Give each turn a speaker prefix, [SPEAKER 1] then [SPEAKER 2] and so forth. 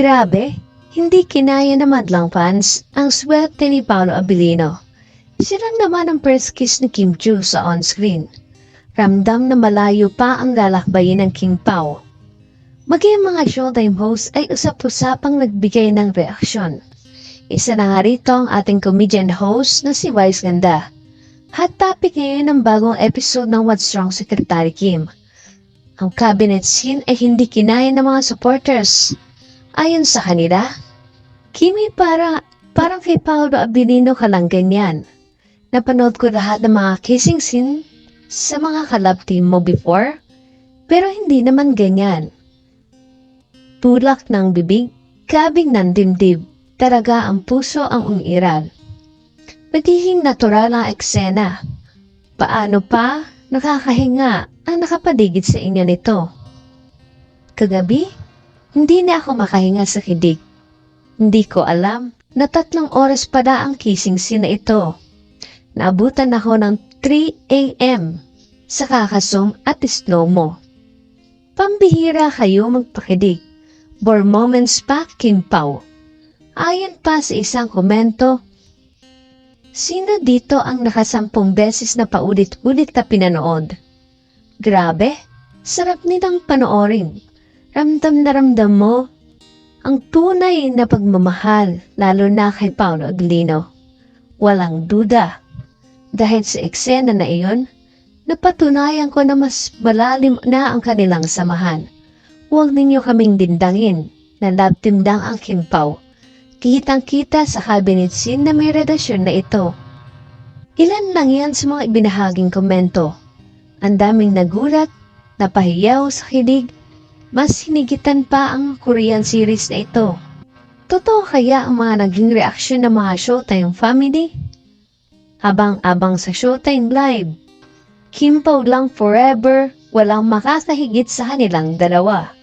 [SPEAKER 1] Grabe, hindi kinaya na madlang fans ang swerte ni Paolo Abilino. Siya lang naman ang first kiss ni Kim Chu sa on-screen. Ramdam na malayo pa ang lalakbayin ng King Pao. Maging mga showtime host ay usap-usapang nagbigay ng reaksyon. Isa na nga rito ang ating comedian host na si Wise Ganda. Hot topic ngayon ang bagong episode ng What's Wrong Secretary Kim. Ang cabinet scene ay hindi kinaya ng mga supporters. Ayon sa kanila, Kimi para, parang kay Paolo Abilino ka lang ganyan. Napanood ko lahat ng mga kissing scene sa mga kalab team mo before, pero hindi naman ganyan. Tulak ng bibig, kabing ng dibdib, talaga ang puso ang umiral. Magiging natural ang eksena. Paano pa nakakahinga ang nakapaligid sa inyo nito? Kagabi, hindi na ako makahinga sa kidig. Hindi ko alam na tatlong oras pala ang kissing scene na ito. Naabutan ako ng 3 a.m. sa kakasum at slow mo. Pambihira kayo magpakidig. For moments pa, Kim Pao. Ayon pa sa isang komento, Sino dito ang nakasampung beses na paulit-ulit na pinanood? Grabe, sarap nilang panoorin. Ramdam na ramdam mo ang tunay na pagmamahal lalo na kay Paolo Aguilino. Walang duda. Dahil sa eksena na iyon, napatunayan ko na mas malalim na ang kanilang samahan. Huwag ninyo kaming dindangin na lang ang Kim Pao. Kitang-kita sa cabinet scene na may relasyon na ito. Ilan lang yan sa mga ibinahaging komento. Ang daming nagulat, napahiyaw sa kilig, mas hinigitan pa ang Korean series na ito. Totoo kaya ang mga naging reaksyon ng mga Showtime family? Habang-abang sa Showtime Live, Kim Pao lang forever, walang makakahigit sa kanilang dalawa.